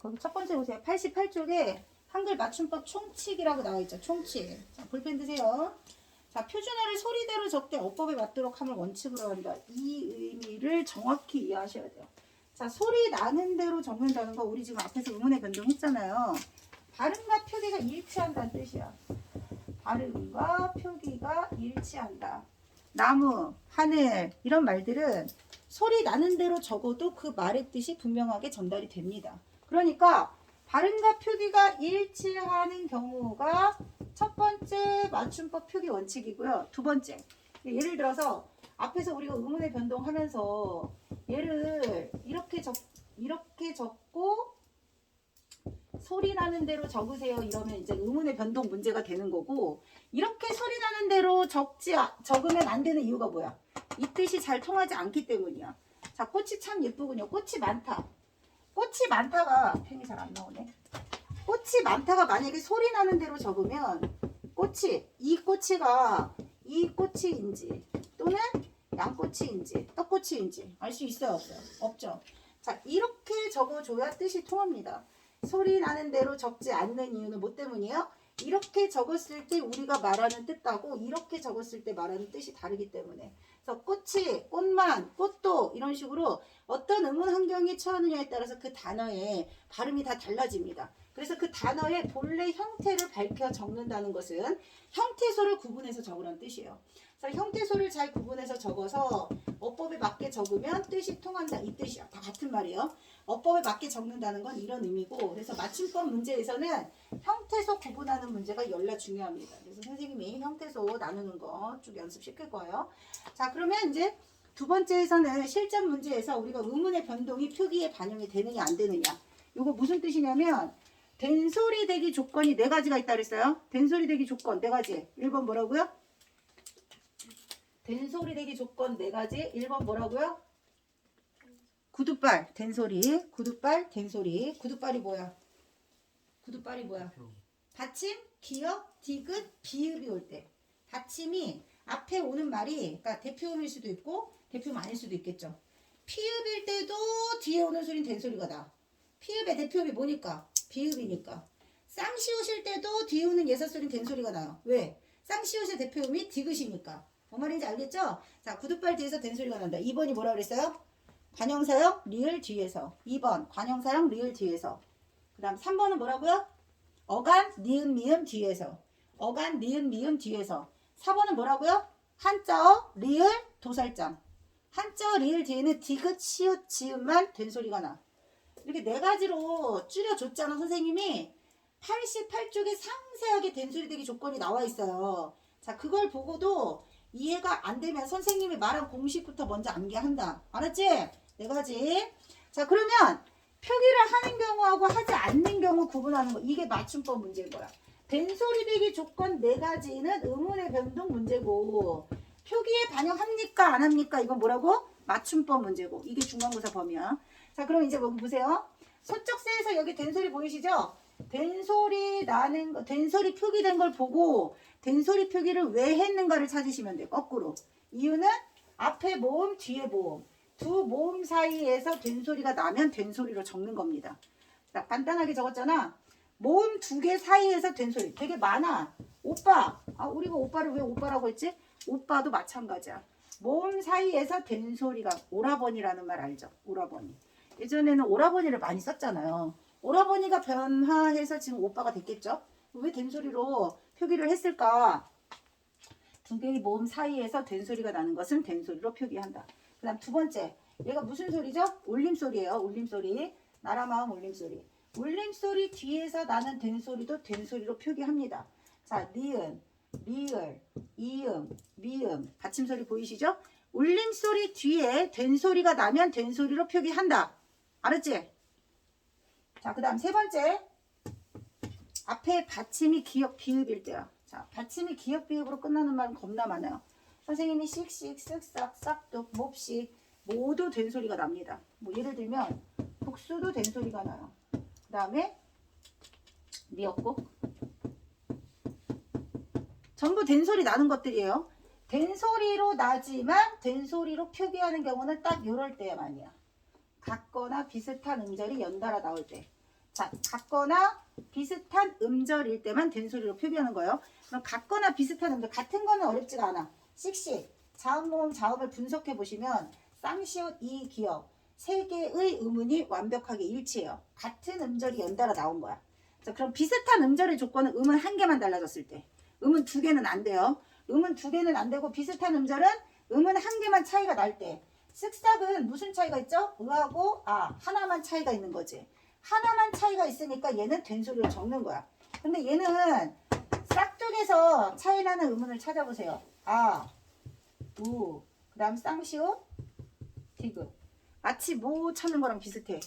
거기 첫 번째 보세요. 88쪽에 한글 맞춤법 총칙이라고 나와 있죠. 총칙. 자, 볼펜 드세요. 자, 표준어를 소리대로 적되 어법에 맞도록 함을 원칙으로 한다. 이 의미를 정확히 이해하셔야 돼요. 자, 소리 나는 대로 적는다는 거 우리 지금 앞에서 의문의 변동했잖아요. 발음과 표기가 일치한다는 뜻이야. 발음과 표기가 일치한다. 나무, 하늘 이런 말들은 소리 나는 대로 적어도 그 말의 뜻이 분명하게 전달이 됩니다. 그러니까 발음과 표기가 일치하는 경우가 첫 번째 맞춤법 표기 원칙이고요. 두 번째 예를 들어서 앞에서 우리가 의문의 변동하면서 얘를 이렇게 적 이렇게 적고 소리 나는 대로 적으세요 이러면 이제 의문의 변동 문제가 되는 거고 이렇게 소리 나는 대로 적지 아- 적으면 안 되는 이유가 뭐야? 이 뜻이 잘 통하지 않기 때문이야. 자, 꽃이 참 예쁘군요. 꽃이 많다. 꽃이 많다가 펜이 잘 안 나오네. 꽃이 많다가 만약에 소리 나는 대로 적으면 꽃이 이 꽃이가 이 꽃이인지 또는 양꼬치인지 떡꼬치인지 알 수 있어요 없어요? 없죠. 자 이렇게 적어줘야 뜻이 통합니다. 소리 나는 대로 적지 않는 이유는 뭐 때문이에요? 이렇게 적었을 때 우리가 말하는 뜻하고 이렇게 적었을 때 말하는 뜻이 다르기 때문에 그래서 꽃이 꽃만 꽃도 이런 식으로 어떤 의문 환경에 처하느냐에 따라서 그 단어의 발음이 다 달라집니다. 그래서 그 단어의 본래 형태를 밝혀 적는다는 것은 형태소를 구분해서 적으라는 뜻이에요. 그래서 형태소를 잘 구분해서 적어서 어법에 맞게 적으면 뜻이 통한다 이 뜻이야. 다 같은 말이에요. 어법에 맞게 적는다는 건 이런 의미고 그래서 맞춤법 문제에서는 형태소 구분하는 문제가 열라 중요합니다. 그래서 선생님이 형태소 나누는 거 쭉 연습시킬 거예요. 자 그러면 이제 두 번째에서는 실전 문제에서 우리가 의문의 변동이 표기에 반영이 되느냐 안 되느냐 이거 무슨 뜻이냐면 된소리 되기 조건이 네 가지가 있다 그랬어요. 된소리 되기 조건 네 가지. 1번 뭐라고요? 된소리 되기 조건 네 가지. 1번 뭐라고요? 구두발 된소리 구두발 된소리 구두발이 뭐야? 구두발이 뭐야? 받침, 기역, 디귿, 비읍이 올 때. 받침이 앞에 오는 말이 그러니까 대표음일 수도 있고 대표음 아닐 수도 있겠죠. 피읍일 때도 뒤에 오는 소리는 된소리가 나. 피읍의 대표음이 뭐니까? 비읍이니까. 쌍시옷일 때도 뒤에 오는 예사소리는 된소리가 나요. 왜? 쌍시옷의 대표음이 디귿이니까. 뭔 말인지 알겠죠? 자, 구두발 뒤에서 된소리가 난다. 2번이 뭐라 그랬어요? 관형사역 리을 뒤에서. 2번 관형사역 리을 뒤에서. 그 다음 3번은 뭐라고요? 어간 니은 미음 뒤에서. 어간 니은 미음 뒤에서. 4번은 뭐라고요? 한자어 리을 도살장. 한자어 리을 뒤에는 디귿 시옷 지음만 된소리가 나. 이렇게 네 가지로 줄여줬잖아 선생님이 88쪽에 상세하게 된소리 되기 조건이 나와 있어요 자 그걸 보고도 이해가 안 되면 선생님이 말한 공식부터 먼저 암기한다 알았지? 네 가지 자 그러면 표기를 하는 경우하고 하지 않는 경우 구분하는 거 이게 맞춤법 문제인 거야 된소리 되기 조건 네 가지는 의문의 변동 문제고 표기에 반영합니까 안 합니까 이건 뭐라고? 맞춤법 문제고 이게 중간고사 범위야 자, 그럼 이제 뭐 보세요. 소쩍새에서 여기 된소리 보이시죠? 된소리 나는 거, 된소리 표기된 걸 보고 된소리 표기를 왜 했는가를 찾으시면 돼요. 거꾸로. 이유는 앞에 모음, 뒤에 모음. 두 모음 사이에서 된소리가 나면 된소리로 적는 겁니다. 자, 간단하게 적었잖아. 모음 두 개 사이에서 된소리. 되게 많아. 오빠. 아, 우리가 오빠를 왜 오빠라고 했지? 오빠도 마찬가지야. 모음 사이에서 된소리가 오라버니라는 말 알죠? 오라버니. 예전에는 오라버니를 많이 썼잖아요. 오라버니가 변화해서 지금 오빠가 됐겠죠? 왜 된소리로 표기를 했을까? 두 개의 모음 사이에서 된소리가 나는 것은 된소리로 표기한다. 그 다음 두 번째. 얘가 무슨 소리죠? 울림소리예요. 울림소리. 나라마음 울림소리. 울림소리 뒤에서 나는 된소리도 된소리로 표기합니다. 자, 니은, 리을, 이음, 미음. 받침소리 보이시죠? 울림소리 뒤에 된소리가 나면 된소리로 표기한다. 알았지? 자, 그 다음 세 번째. 앞에 받침이 기역 비읍일 때야. 자, 받침이 기역 비읍으로 끝나는 말은 겁나 많아요. 선생님이 씩씩, 쓱싹, 싹둑, 몹시 모두 된 소리가 납니다. 뭐 예를 들면 복수도 된 소리가 나요. 그 다음에 미역국 전부 된 소리 나는 것들이에요. 된 소리로 나지만 된 소리로 표기하는 경우는 딱 이럴 때만이야. 같거나 비슷한 음절이 연달아 나올 때. 자, 같거나 비슷한 음절일 때만 된소리로 표기하는 거예요. 그럼 같거나 비슷한 음절, 같은 거는 어렵지가 않아. 씩씩 자음, 모음, 자음을 분석해 보시면 쌍시옷, 이, 기역 세 개의 음운이 완벽하게 일치해요. 같은 음절이 연달아 나온 거야. 자, 그럼 비슷한 음절의 조건은 음은 한 개만 달라졌을 때. 음은 두 개는 안 돼요. 음은 두 개는 안 되고 비슷한 음절은 음은 한 개만 차이가 날 때. 쓱싹은 무슨 차이가 있죠? 의하고 아 하나만 차이가 있는 거지. 하나만 차이가 있으니까 얘는 된소리로 적는 거야. 근데 얘는 싹둑에서 차이 나는 음운을 찾아보세요. 아, 우, 그 다음 쌍시옷, 디귿. 마치 뭐 찾는 거랑 비슷해.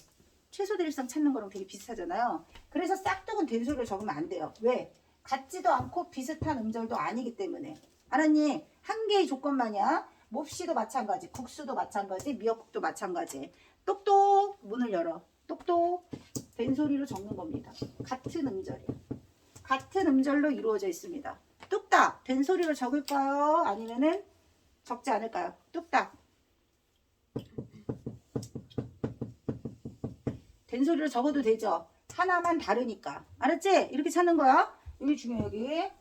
최소 대립성 찾는 거랑 되게 비슷하잖아요. 그래서 싹둑은 된소리를 적으면 안 돼요. 왜? 같지도 않고 비슷한 음절도 아니기 때문에. 알았니? 한 개의 조건만이야. 몹시도 마찬가지, 국수도 마찬가지, 미역국도 마찬가지. 똑똑 문을 열어. 똑똑 된소리로 적는 겁니다. 같은 음절이야. 같은 음절로 이루어져 있습니다. 뚝딱 된소리로 적을까요? 아니면은 적지 않을까요? 뚝딱 된소리로 적어도 되죠. 하나만 다르니까. 알았지? 이렇게 찾는 거야. 여기 중요해 여기.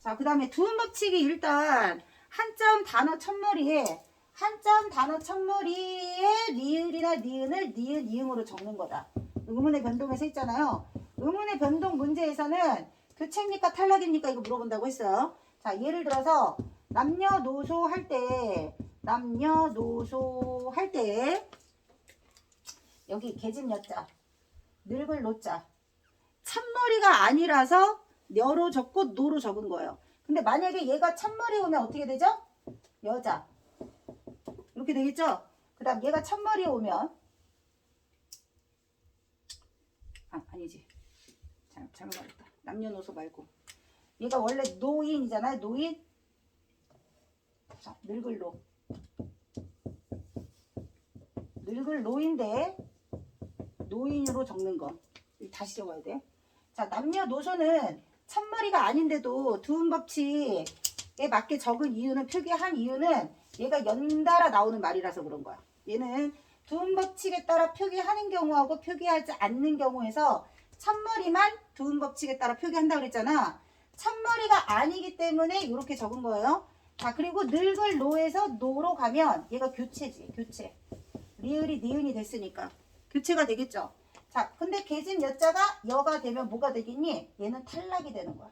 자, 그 다음에 두음 법칙이 일단 한자음 단어 첫머리에 한자음 단어 첫머리에 리을이나 니은을 니은 이응으로 적는 거다. 의문의 변동에서 있잖아요. 의문의 변동 문제에서는 교체입니까 탈락입니까 이거 물어본다고 했어요. 자, 예를 들어서 남녀노소 할 때 남녀노소 할 때 여기 계집 여자 늙을 노자 참머리가 아니라서 여로 적고 노로 적은 거예요. 근데 만약에 얘가 참머리 오면 어떻게 되죠? 여자. 이렇게 되겠죠? 그 다음 얘가 참머리 오면 아, 아니지. 잘, 잘못 말했다. 남녀노소 말고. 얘가 원래 노인이잖아요. 노인. 자, 늙을 노. 늙을 노인데 노인으로 적는 거. 다시 적어야 돼. 자, 남녀노소는 참머리가 아닌데도 두음 법칙에 맞게 적은 이유는 표기한 이유는 얘가 연달아 나오는 말이라서 그런 거야. 얘는 두음 법칙에 따라 표기하는 경우하고 표기하지 않는 경우에서 참머리만 두음 법칙에 따라 표기한다 그랬잖아. 참머리가 아니기 때문에 이렇게 적은 거예요. 자, 그리고 늙을 노에서 노로 가면 얘가 교체지, 교체. 리을이 니은이 됐으니까 교체가 되겠죠. 자, 근데 계집 여자가 여가 되면 뭐가 되겠니? 얘는 탈락이 되는 거야.